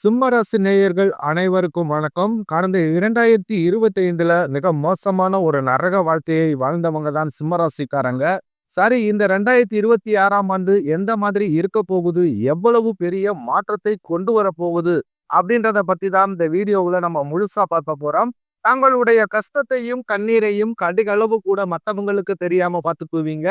சிம்மராசி நேயர்கள் அனைவருக்கும் வணக்கம். கடந்த இரண்டாயிரத்தி இருபத்தி ஐந்துல மிக மோசமான ஒரு நரக வாழ்க்கையை வாழ்ந்தவங்க தான் சிம்மராசிக்காரங்க. சரி இந்த ரெண்டாயிரத்தி இருபத்தி ஆறாம் ஆண்டு எந்த மாதிரி இருக்க போகுது? எவ்வளவு பெரிய மாற்றத்தை கொண்டு வர போகுது? அப்படின்றத பத்தி தான் இந்த வீடியோவில் நம்ம முழுசா பார்க்க போறோம். தங்களுடைய கஷ்டத்தையும் கண்ணீரையும் கடுகளவு கூட மற்றவங்களுக்கு தெரியாம பார்த்துக்குவீங்க.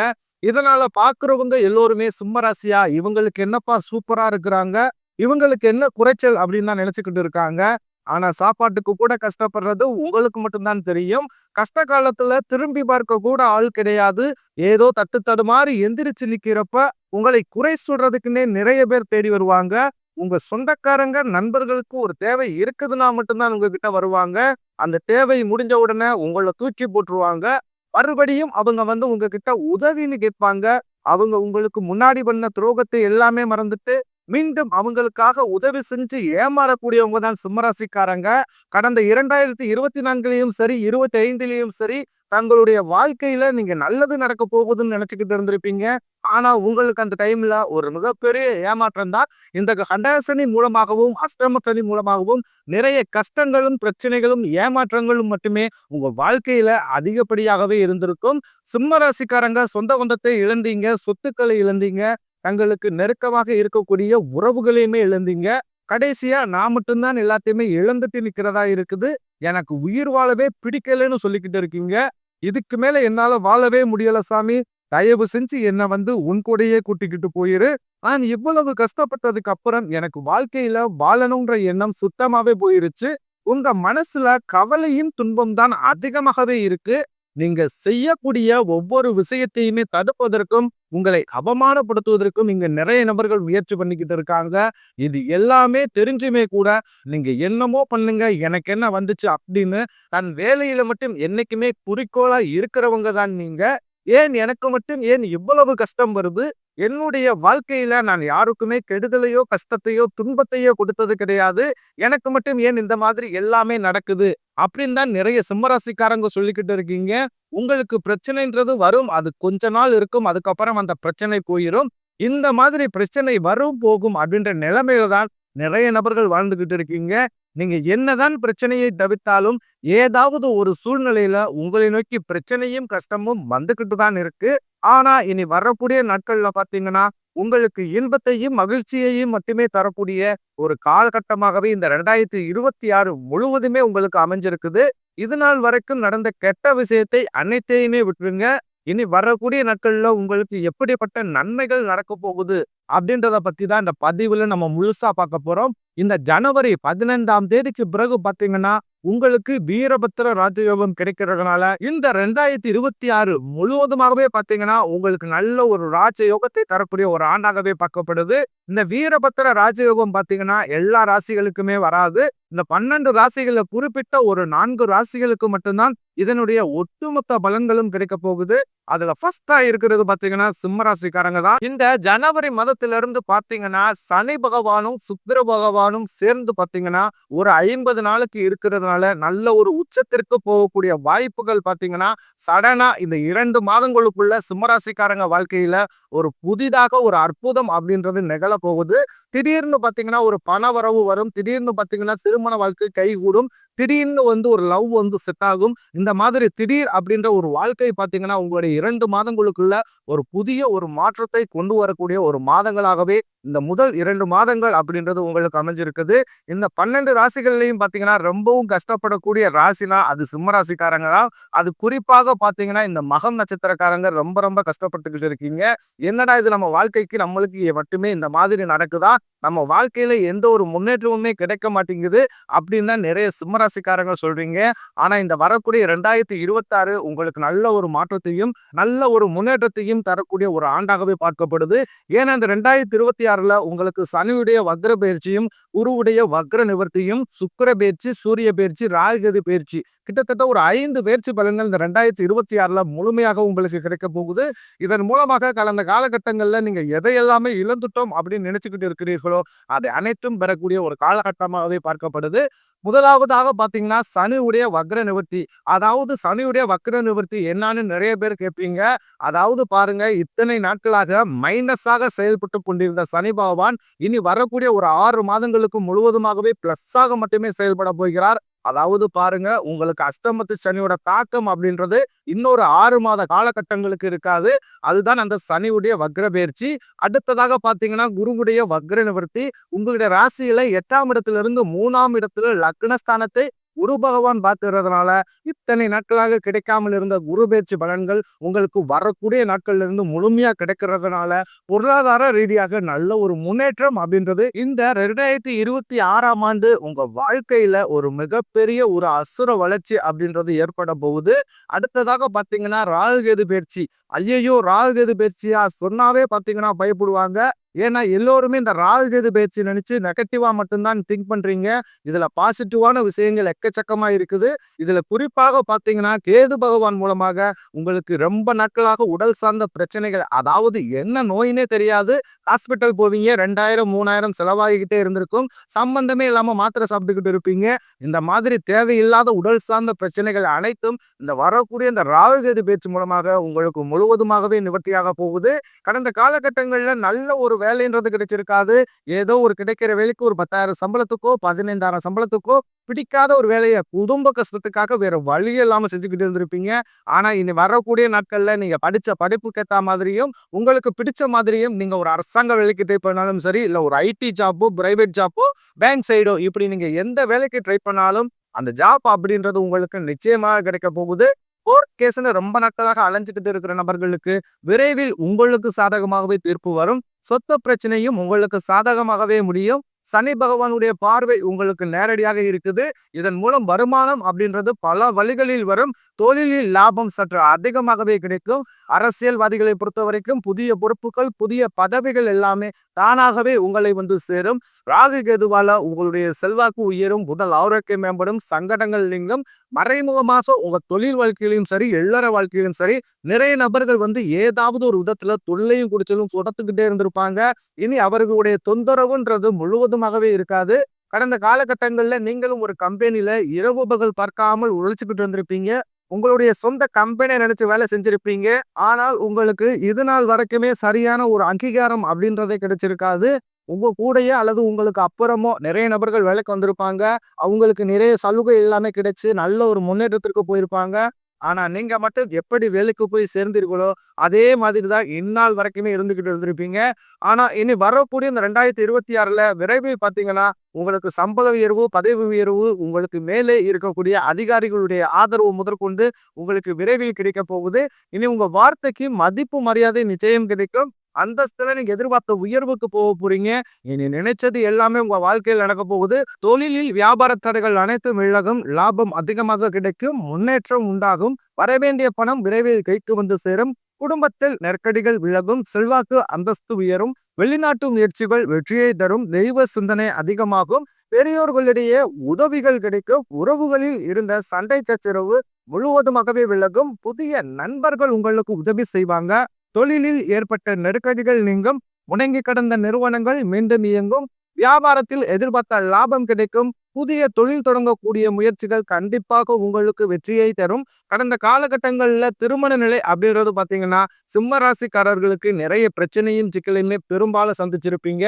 இதனால பாக்குறவங்க எல்லோருமே சிம்மராசியா? இவங்களுக்கு என்னப்பா சூப்பரா இருக்கிறாங்க? இவங்களுக்கு என்ன குறைச்சல் அப்படின்னு தான் நினைச்சுக்கிட்டு இருக்காங்க. ஆனா சாப்பாட்டுக்கு கூட கஷ்டப்படுறது உங்களுக்கு மட்டும்தான் தெரியும். கஷ்ட காலத்துல திரும்பி பார்க்க கூட ஆள் கிடையாது. ஏதோ தட்டு தடுமாறி எந்திரிச்சு நிக்கிறப்ப உங்களை குறை சொல்றதுக்குன்னே நிறைய பேர் தேடி வருவாங்க. உங்க சொந்தக்காரங்க நண்பர்களுக்கு ஒரு தேவை இருக்குதுன்னா மட்டும்தான் உங்ககிட்ட வருவாங்க. அந்த தேவை முடிஞ்ச உடனே உங்களை தூக்கி போட்டுருவாங்க. மறுபடியும் அவங்க வந்து உங்ககிட்ட உதவின்னு கேட்பாங்க. அவங்க உங்களுக்கு முன்னாடி பண்ண துரோகத்தை எல்லாமே மறந்துட்டு மீண்டும் அவங்களுக்காக உதவி செஞ்சு ஏமாறக்கூடியவங்க தான் சிம்மராசிக்காரங்க. கடந்த இரண்டாயிரத்தி இருபத்தி நான்குலையும் சரி இருபத்தி ஐந்துலேயும் சரி தங்களுடைய வாழ்க்கையில நீங்க நல்லது நடக்க போகுதுன்னு நினைச்சுக்கிட்டு இருந்திருப்பீங்க. ஆனா உங்களுக்கு அந்த டைம்ல ஒரு மிகப்பெரிய ஏமாற்றம் தான். இந்த கண்டசனி மூலமாகவும் அஷ்டம சனி மூலமாகவும் நிறைய கஷ்டங்களும் பிரச்சனைகளும் ஏமாற்றங்களும் மட்டுமே உங்க வாழ்க்கையில அதிகப்படியாகவே இருந்திருக்கும். சிம்ம ராசிக்காரங்க சொந்த பந்தத்தை இழந்தீங்க சொத்துக்களை இழந்தீங்க. தங்களுக்கு நெருக்கமாக இருக்கக்கூடிய உறவுகளையுமே இழந்தீங்க. கடைசியா நான் மட்டும்தான் எல்லாத்தையுமே இழந்துட்டு நிக்கிறதா இருக்குது. எனக்கு உயிர் வாழவே பிடிக்கலன்னு சொல்லிக்கிட்டு இருக்கீங்க. இதுக்கு மேல என்னால வாழவே முடியல சாமி. தயவு செஞ்சு என்ன வந்து உன் கூடையே கூட்டிக்கிட்டு போயிரு. நான் இவ்வளவு கஷ்டப்பட்டதுக்கு அப்புறம் எனக்கு வாழ்க்கையில வாழணுன்ற எண்ணம் சுத்தமாவே போயிருச்சு. உங்க மனசுல கவலையும் துன்பம் தான் அதிகமாகவே இருக்கு. நீங்க செய்யக்கூடிய ஒவ்வொரு விஷயத்தையுமே தடுப்பதற்கும் உங்களை அவமானப்படுத்துவதற்கும் இங்க நிறைய நபர்கள் முயற்சி பண்ணிக்கிட்டு இருக்காங்க. இது எல்லாமே தெரிஞ்சுமே கூட நீங்க என்னமோ பண்ணுங்க எனக்கு என்ன வந்துச்சு அப்படின்னு தன் வேலையில மட்டும் என்னைக்குமே குறிக்கோளா இருக்கிறவங்க தான் நீங்க. ஏன் எனக்கு மட்டும் ஏன் இவ்வளவு கஷ்டம் வருது? என்னுடைய வாழ்க்கையில நான் யாருக்குமே கெடுதலையோ கஷ்டத்தையோ துன்பத்தையோ கொடுத்தது கிடையாது. எனக்கு மட்டும் ஏன் இந்த மாதிரி எல்லாமே நடக்குது? அப்படின்னு தான் நிறைய சிம்மராசிக்காரங்க சொல்லிக்கிட்டு இருக்கீங்க. உங்களுக்கு பிரச்சனைன்றது வரும். அது கொஞ்ச நாள் இருக்கும். அதுக்கப்புறம் அந்த பிரச்சனை போயிடும் இந்த மாதிரி பிரச்சனை வரும் போகும் அப்படின்ற நிலைமையில தான் நிறைய நபர்கள் வாழ்ந்துகிட்டு இருக்கீங்க. நீங்க என்னதான் பிரச்சனையை தவிர்த்தாலும் ஏதாவது ஒரு சூழ்நிலையில உங்களை நோக்கி பிரச்சனையும் கஷ்டமும் வந்துகிட்டு தான் இருக்கு. ஆனா இனி வரக்கூடிய நாட்கள்ல பாத்தீங்கன்னா உங்களுக்கு இன்பத்தையும் மகிழ்ச்சியையும் மட்டுமே தரக்கூடிய ஒரு காலகட்டமாகவே இந்த ரெண்டாயிரத்தி இருபத்தி ஆறு முழுவதுமே உங்களுக்கு அமைஞ்சிருக்குது. இது நாள் வரைக்கும் நடந்த கெட்ட விஷயத்தை அனைத்தையுமே விட்டுருங்க. இனி வரக்கூடிய நாட்கள்ல உங்களுக்கு எப்படிப்பட்ட நன்மைகள் நடக்க போகுது அப்படின்றத பத்தி தான் இந்த பதிவில் நம்ம முழுசா பார்க்க போகிறோம் இந்த ஜனவரி பதினைந்தாம் தேதிக்கு பிறகு பார்த்தீங்கன்னா உங்களுக்கு வீரபத்திர ராஜயோகம் கிடைக்கிறதுனால இந்த ரெண்டாயிரத்தி இருபத்தி ஆறு முழுவதுமாகவே பார்த்தீங்கன்னா உங்களுக்கு நல்ல ஒரு ராஜயோகத்தை தரக்கூடிய ஒரு ஆண்டாகவே பார்க்கப்படுது. இந்த வீரபத்திர ராஜயோகம் பார்த்தீங்கன்னா எல்லா ராசிகளுக்குமே வராது. இந்த பன்னெண்டு ராசிகளை குறிப்பிட்ட ஒரு நான்கு ராசிகளுக்கு மட்டும்தான் இதனுடைய ஒட்டுமொத்த பலன்களும் கிடைக்க போகுது. அதுல ஃபர்ஸ்டா இருக்கிறது பாத்தீங்கன்னா சிம்மராசிக்காரங்க தான். இந்த ஜனவரி மதத்திலிருந்து பாத்தீங்கன்னா சனி பகவானும் சுக்கிர பகவானும் சேர்ந்து பாத்தீங்கன்னா ஒரு ஐம்பது நாளுக்கு இருக்கிறதுனால நல்ல ஒரு உச்சத்திற்கு போகக்கூடிய வாய்ப்புகள் பாத்தீங்கன்னா சடனா இந்த இரண்டு மாதங்களுக்குள்ள சிம்மராசிக்காரங்க வாழ்க்கையில ஒரு புதிதாக ஒரு அற்புதம் அப்படின்றது நிகழ போகுது. திடீர்னு பாத்தீங்கன்னா ஒரு பண வரவு வரும். திடீர்னு பாத்தீங்கன்னா திருமண வாழ்க்கை கைகூடும். திடீர்னு வந்து ஒரு லவ் வந்து செட் ஆகும். இந்த மாதிரி திடீர் அப்படின்ற ஒரு வாழ்க்கை பார்த்தீங்கன்னா உங்களுடைய இரண்டு மாதங்களுக்குள்ள ஒரு புதிய ஒரு மாற்றத்தை கொண்டு வரக்கூடிய ஒரு மாதங்களாகவே இந்த முதல் இரண்டு மாதங்கள் அப்படின்றது உங்களுக்கு அமைஞ்சிருக்குது. இந்த பன்னெண்டு ராசிகள்லையும் பார்த்தீங்கன்னா ரொம்பவும் கஷ்டப்படக்கூடிய ராசினா அது சிம்ம ராசிக்காரங்க தான். அது குறிப்பாக பார்த்தீங்கன்னா இந்த மகம் நட்சத்திரக்காரங்க ரொம்ப ரொம்ப கஷ்டப்பட்டுக்கிட்டு இருக்கீங்க. என்னடா இது நம்ம வாழ்க்கைக்கு நம்மளுக்கு மட்டுமே இந்த மாதிரி நடக்குதா? நம்ம வாழ்க்கையில எந்த ஒரு முன்னேற்றமுமே கிடைக்க மாட்டேங்குது அப்படின்னு தான் நிறைய சிம்மராசிக்காரங்க சொல்றீங்க. ஆனா இந்த வரக்கூடிய ரெண்டாயிரத்தி இருபத்தாறு உங்களுக்கு நல்ல ஒரு மாற்றத்தையும் நல்ல ஒரு முன்னேற்றத்தையும் தரக்கூடிய ஒரு ஆண்டாகவே பார்க்கப்படுது. ஏன்னா இந்த ரெண்டாயிரத்தி இருபத்தி ஆறில் உங்களுக்கு சனியுடைய வக்ர பயிற்சியும் குருவுடைய வக்ர நிவர்த்தியும் சுக்கர பயிற்சி சூரிய பயிற்சி ராகுகதி பயிற்சி. கிட்டத்தட்ட ஒரு ஐந்து பயிற்சி பலன்கள் இந்த ரெண்டாயிரத்தி இருபத்தி ஆறில் முழுமையாக உங்களுக்கு கிடைக்க போகுது. இதன் மூலமாக கடந்த காலகட்டங்களில் நீங்கள் எதையெல்லாமே இழந்துட்டோம் அப்படின்னு நினைச்சுக்கிட்டு இருக்கிறீர்களோ அதை அனைத்தும் பெறக்கூடிய ஒரு காலகட்டமாகவே பார்க்கப்படுது. முதலாவதாக பார்த்தீங்கன்னா சனியுடைய வக்ர நிவர்த்தி அதாவது அதாவது சனியுடைய வக்ர நிவர்த்தி என்னன்னு நிறைய பேர் கேட்பீங்க அதாவது பாருங்க இத்தனை நாட்களாக மைனஸாக செயல்பட்டு கொண்டிருந்த சனி பகவான் இனி வரக்கூடிய ஒரு ஆறு மாதங்களுக்கு முழுவதுமாகவே பிளஸ்ஸாக மட்டுமே செயல்பட போகிறார். அதாவது பாருங்க உங்களுக்கு அஷ்டமத்து சனியோட தாக்கம் அப்படின்றது இன்னொரு ஆறு மாத காலகட்டங்களுக்கு இருக்காது. அதுதான் அந்த சனியுடைய வக்ர பயிற்சி. அடுத்ததாக பார்த்தீங்கன்னா குருவுடைய வக்ர நிவர்த்தி உங்களுடைய ராசியில எட்டாம் இடத்துல இருந்து மூணாம் இடத்துல லக்னஸ்தானத்தை குரு பகவான் பார்க்கறதுனால இத்தனை நாட்களாக கிடைக்காமல் இருந்த குரு பேச்சு பலன்கள் உங்களுக்கு வரக்கூடிய நாட்கள்ல இருந்து முழுமையா கிடைக்கிறதுனால பொருளாதார ரீதியாக நல்ல ஒரு முன்னேற்றம் அப்படின்றது இந்த ரெண்டாயிரத்தி இருபத்தி ஆறாம் ஆண்டு உங்க வாழ்க்கையில ஒரு மிகப்பெரிய ஒரு அசுர வளர்ச்சி அப்படின்றது ஏற்பட போகுது. அடுத்ததாக பாத்தீங்கன்னா ராகுகேது பயிற்சி. ஐயையோ ராகுகேது பயிற்சியா சொன்னாவே பாத்தீங்கன்னா பயப்படுவாங்க. ஏன்னா எல்லோருமே இந்த ராகுகேது பேச்சு நினைச்சு நெகட்டிவா மட்டும்தான் திங்க் பண்றீங்க. இதுல பாசிட்டிவான விஷயங்கள் எக்கச்சக்கமா இருக்குது. இதுல குறிப்பாக பாத்தீங்கன்னா கேது பகவான் மூலமாக உங்களுக்கு ரொம்ப நாட்களாக உடல் சார்ந்த பிரச்சனைகள் அதாவது என்ன நோயினே தெரியாது. ஹாஸ்பிட்டல் போவீங்க ரெண்டாயிரம் மூணாயிரம் செலவாகிக்கிட்டே இருந்திருக்கும். சம்பந்தமே இல்லாம மாத்திரை சாப்பிட்டுக்கிட்டு இருப்பீங்க. இந்த மாதிரி தேவையில்லாத உடல் சார்ந்த பிரச்சனைகள் அனைத்தும் இந்த வரக்கூடிய இந்த ராகுகேது பேச்சு மூலமாக உங்களுக்கு முழுவதுமாகவே நிவர்த்தியாக போகுது. கடந்த காலகட்டங்களில் நல்ல ஒரு வேலைன்றது கிடைச்சிருக்காது. ஏதோ ஒரு கிடைக்கிற வேலைக்கு ஒரு பத்தாயிரம் சம்பளத்துக்கோ பதினைந்தாயிரம் சம்பளத்துக்கோ பிடிக்காத ஒரு வேலையை குடும்ப கஷ்டத்துக்காக வேற வழி இல்லாமல் செஞ்சுக்கிட்டு இருந்திருப்பீங்க. ஆனா இனி வரக்கூடிய நாட்கள்ல நீங்க படிச்ச படிப்புக்கு ஏற்ற மாதிரியும் உங்களுக்கு பிடிச்ச மாதிரியும் நீங்க ஒரு அரசாங்க வேலைக்கு ட்ரை பண்ணாலும் சரி இல்ல ஒரு ஐடி ஜாப்போ பிரைவேட் ஜாப்போ பேங்க் சைடோ இப்படி நீங்க எந்த வேலைக்கு ட்ரை பண்ணாலும் அந்த ஜாப் அப்படின்றது உங்களுக்கு நிச்சயமாக கிடைக்க போகுது. கோர்ட் கேஸ்னு ரொம்ப நாட்களாக அலைஞ்சுக்கிட்டு இருக்கிற நபர்களுக்கு விரைவில் உங்களுக்கு சாதகமாகவே தீர்ப்பு வரும். சொத்து பிரச்சனையும் உங்களுக்கு சாதகமாகவே முடியும். சனி பகவானுடைய பார்வை உங்களுக்கு நேரடியாக இருக்குது. இதன் மூலம் வருமானம் அப்படின்றது பல வழிகளில் வரும். தொழிலில் லாபம் சற்று அதிகமாகவே கிடைக்கும். அரசியல்வாதிகளை பொறுத்த வரைக்கும் புதிய பொறுப்புகள் புதிய பதவிகள் எல்லாமே தானாகவே உங்களை வந்து சேரும். ராகு கேதுவால உங்களுடைய செல்வாக்கு உயரும் உடல் ஆரோக்கியம் மேம்படும் சங்கடங்கள் நீங்கும். மறைமுகமாக உங்க தொழில் வாழ்க்கையிலும் சரி எல்லற வாழ்க்கையிலும் சரி நிறைய நபர்கள் வந்து ஏதாவது ஒரு விதத்துல தொல்லையும் குடிச்சலும் சுடத்துக்கிட்டே இருந்திருப்பாங்க. இனி அவர்களுடைய தொந்தரவுன்றது முழுவதும் முழுவதுமாகவே இருக்காது. கடந்த காலகட்டங்களில் நீங்களும் ஒரு கம்பெனியில் இரவு பகல் பார்க்காமல் உழைச்சிக்கிட்டு வந்திருப்பீங்க. உங்களுடைய சொந்த கம்பெனியை நினைச்சு வேலை செஞ்சிருப்பீங்க. ஆனால் உங்களுக்கு இது நாள் வரைக்குமே சரியான ஒரு அங்கீகாரம் அப்படின்றதே கிடைச்சிருக்காது. உங்கள் கூடயே அல்லது உங்களுக்கு அப்புறமோ நிறைய நபர்கள் வேலைக்கு வந்திருப்பாங்க. அவங்களுக்கு நிறைய சலுகை எல்லாமே கிடைச்சி நல்ல ஒரு முன்னேற்றத்திற்கு போயிருப்பாங்க. ஆனால் நீங்கள் மட்டும் எப்படி வேலைக்கு போய் சேர்ந்தீர்களோ அதே மாதிரி தான் இந்நாள் வரைக்குமே இருந்துக்கிட்டு இருந்திருப்பீங்க. ஆனால் இனி வரக்கூடிய இந்த ரெண்டாயிரத்தி இருபத்தி ஆறில் விரைவில் பார்த்தீங்கன்னா உங்களுக்கு சம்பள உயர்வு பதவி உயர்வு உங்களுக்கு மேலே இருக்கக்கூடிய அதிகாரிகளுடைய ஆதரவு முதற்கொண்டு உங்களுக்கு விரைவில் கிடைக்க போகுது. இனி உங்கள் வார்த்தைக்கு மதிப்பு மரியாதை நிச்சயம் கிடைக்கும். அந்தஸ்துல நீங்க எதிர்பார்த்த உயர்வுக்கு போக போறீங்க. இனி நினைச்சது எல்லாமே உங்க வாழ்க்கையில் நடக்க போகுது. தொழிலில் வியாபார தடைகள் அனைத்தும் விலகும் லாபம் அதிகமாக கிடைக்கும். முன்னேற்றம் உண்டாகும். வரவேண்டிய பணம் விரைவில் கைக்கு வந்து சேரும். குடும்பத்தில் நெருக்கடிகள் விலகும். செல்வாக்கு அந்தஸ்து உயரும். வெளிநாட்டு முயற்சிகள் வெற்றியை தரும். தெய்வ சிந்தனை அதிகமாகும். பெரியோர்களிடையே உதவிகள் கிடைக்கும். உறவுகளில் இருந்த சண்டை சச்சரவு முழுவதுமாகவே விலகும். புதிய நண்பர்கள் உங்களுக்கு உதவி செய்வாங்க. தொழிலில் ஏற்பட்ட நெருக்கடிகள் நீங்கும் முடங்கி கடந்த நிறுவனங்கள் மீண்டும் இயங்கும் வியாபாரத்தில் எதிர்பார்த்த லாபம் கிடைக்கும் புதிய தொழில் தொடங்கக்கூடிய முயற்சிகள் கண்டிப்பாக உங்களுக்கு வெற்றியை தரும். கடந்த காலகட்டங்களில் திருமண நிலை அப்படின்றது பார்த்தீங்கன்னா சிம்ம ராசிக்காரர்களுக்கு நிறைய பிரச்சனையும் சிக்கலையுமே பெரும்பாலும் சந்திச்சிருப்பீங்க.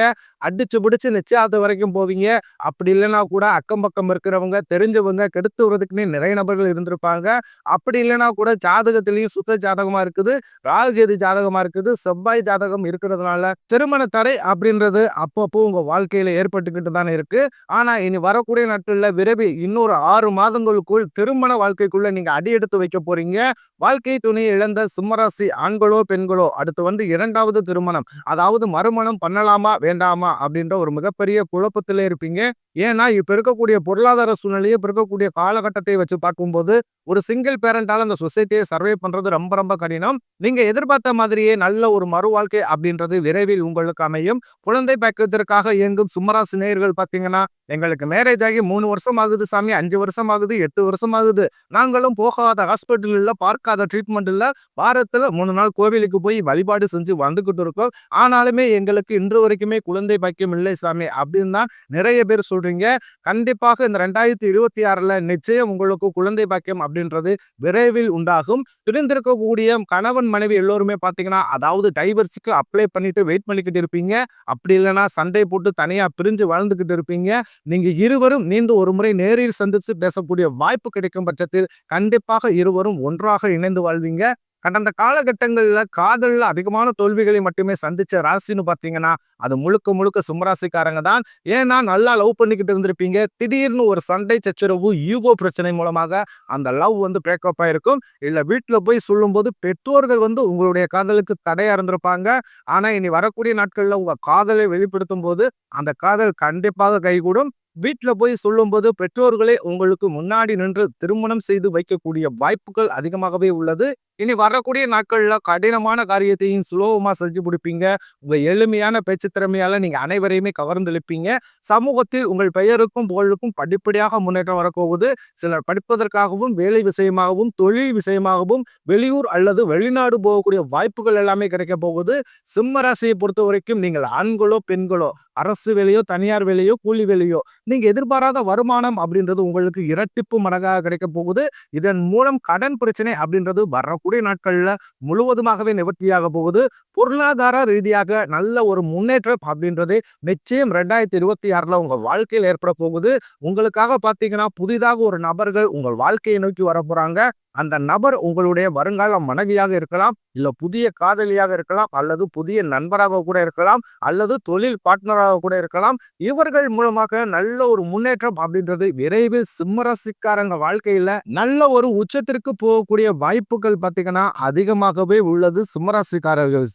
அடிச்சு பிடிச்சு நிச்சயத்து வரைக்கும் போவீங்க. அப்படி இல்லைன்னா கூட அக்கம் பக்கம் இருக்கிறவங்க தெரிஞ்சவங்க கெடுத்து விடுறதுக்குன்னே நிறைய நபர்கள் இருந்திருப்பாங்க. அப்படி இல்லைன்னா கூட ஜாதகத்திலையும் சுத்த ஜாதகமாக இருக்குது ராகுகேது ஜாதகமாக இருக்குது செவ்வாய் ஜாதகம் இருக்கிறதுனால திருமண தடை அப்படின்றது அப்பப்போ உங்கள் வாழ்க்கையில் ஏற்பட்டுக்கிட்டு தானே இருக்குது ஆனால் இனி வரக்கூடிய வரக்கூடிய நாட்கள்ல விரைவில் இன்னொரு ஆறு மாதங்களுக்குள் திருமண வாழ்க்கைக்குள்ள நீங்க அடி எடுத்து வைக்க போறீங்க. வாழ்க்கை துணை இழந்த சிம்மராசி ஆண்களோ பெண்களோ அடுத்து வந்து இரண்டாவது திருமணம். அதாவது மறுமணம் பண்ணலாமா வேண்டாமா அப்படின்ற ஒரு மிகப்பெரிய குழப்பத்தில் இருப்பீங்க. ஏன்னா இப்போ இருக்கக்கூடிய பொருளாதார சூழ்நிலையை இப்போ இருக்கக்கூடிய காலகட்டத்தை வச்சு பார்க்கும்போது ஒரு சிங்கிள் பேரண்டால் அந்த சொசைட்டியை சர்வே பண்ணுறது ரொம்ப ரொம்ப கடினம். நீங்கள் எதிர்பார்த்த மாதிரியே நல்ல ஒரு மறுவாழ்க்கை அப்படின்றது விரைவில் உங்களுக்கு அமையும். குழந்தை பாக்கியத்திற்காக இயங்கும் சும்மராசி நேயர்கள் பார்த்தீங்கன்னா எங்களுக்கு மேரேஜ் ஆகி மூணு வருஷம் ஆகுது சாமி அஞ்சு வருஷம் ஆகுது எட்டு வருஷம் ஆகுது. நாங்களும் போகாத ஹாஸ்பிட்டல் பார்க்காத ட்ரீட்மெண்ட் வாரத்தில் மூணு நாள் கோவிலுக்கு போய் வழிபாடு செஞ்சு வந்துக்கிட்டு இருக்கோம். ஆனாலுமே எங்களுக்கு இன்று வரைக்குமே குழந்தை பாக்கியம் இல்லை சாமி அப்படின்னு தான் நிறைய பேர் சொல் சொல்றீங்க. கண்டிப்பாக இந்த ரெண்டாயிரத்தி இருபத்தி ஆறுல நிச்சயம் உங்களுக்கு குழந்தை பாக்கியம் அப்படின்றது விரைவில் உண்டாகும். பிரிந்திருக்கக்கூடிய கணவன் மனைவி எல்லோருமே பாத்தீங்கன்னா அதாவது டைவர்ஸுக்கு அப்ளை பண்ணிட்டு வெயிட் பண்ணிக்கிட்டு இருப்பீங்க. அப்படி இல்லைன்னா சண்டை போட்டு தனியா பிரிஞ்சு வாழ்ந்துகிட்டு இருப்பீங்க. நீங்க இருவரும் நீண்டு ஒரு முறை நேரில் சந்தித்து பேசக்கூடிய வாய்ப்பு கிடைக்கும் பட்சத்தில் கண்டிப்பாக இருவரும் ஒன்றாக இணைந்து வாழ்வீங்க. கடந்த காலகட்டங்களில் காதலில் அதிகமான தோல்விகளை மட்டுமே சந்திச்ச ராசின்னு பார்த்தீங்கன்னா அது முழுக்க முழுக்க சிம்மராசிக்காரங்க தான். ஏன்னா நல்லா லவ் பண்ணிக்கிட்டு இருந்திருப்பீங்க. திடீர்னு ஒரு சண்டை சச்சரவு ஈகோ பிரச்சனை மூலமாக அந்த லவ் வந்து பிரேக்கப் ஆயிருக்கும். இல்லை வீட்டில் போய் சொல்லும்போது பெற்றோர்கள் வந்து உங்களுடைய காதலுக்கு தடையாக இருந்திருப்பாங்க. ஆனால் இனி வரக்கூடிய நாட்களில் உங்கள் காதலை வெளிப்படுத்தும் போது அந்த காதல் கண்டிப்பாக கைகூடும். வீட்டில் போய் சொல்லும்போது பெற்றோர்களே உங்களுக்கு முன்னாடி நின்று திருமணம் செய்து வைக்கக்கூடிய வாய்ப்புகள் அதிகமாகவே உள்ளது. இனி வரக்கூடிய நாட்களில் கடினமான காரியத்தையும் சுலபமாக செஞ்சு கொடுப்பீங்க உங்கள் எளிமையான பேச்சு திறமையால் நீங்கள் அனைவரையுமே கவர்ந்தெழுப்பீங்க சமூகத்தில் உங்கள் பெயருக்கும் புகழுக்கும் படிப்படியாக முன்னேற்றம் வரப்போகுது. சிலர் படிப்பதற்காகவும் வேலை விஷயமாகவும் தொழில் விஷயமாகவும் வெளியூர் அல்லது வெளிநாடு போகக்கூடிய வாய்ப்புகள் எல்லாமே கிடைக்க போகுது. சிம்ம ராசியை பொறுத்த வரைக்கும் நீங்கள் ஆண்களோ பெண்களோ அரசு வேலையோ தனியார் வேலையோ கூலி வேலையோ நீங்க எதிர்பாராத வருமானம் அப்படின்றது உங்களுக்கு இரட்டிப்பு மடங்காக கிடைக்க போகுது. இதன் மூலம் கடன் பிரச்சனை அப்படின்றது வரக்கூடிய நாட்கள்ல முழுவதுமாகவே நிவர்த்தியாக போகுது. பொருளாதார ரீதியாக நல்ல ஒரு முன்னேற்றம் அப்படின்றது நிச்சயம் ரெண்டாயிரத்தி இருபத்தி ஆறுல உங்க வாழ்க்கையில் ஏற்பட போகுது. உங்களுக்காக பார்த்தீங்கன்னா புதிதாக ஒரு நபர்கள் உங்கள் வாழ்க்கையை நோக்கி வர போறாங்க. அந்த நபர் உங்களுடைய வருங்கால மனைவியாக இருக்கலாம் இல்லை புதிய காதலியாக இருக்கலாம் அல்லது புதிய நண்பராக கூட இருக்கலாம் அல்லது தொழில் பார்ட்னராக கூட இருக்கலாம். இவர்கள் மூலமாக நல்ல ஒரு முன்னேற்றம் அப்படின்றது விரைவில் சிம்மராசிக்காரங்க வாழ்க்கையில நல்ல ஒரு உச்சத்திற்கு போகக்கூடிய வாய்ப்புகள் பார்த்தீங்கன்னா அதிகமாகவே உள்ளது சிம்மராசிக்காரர்கள்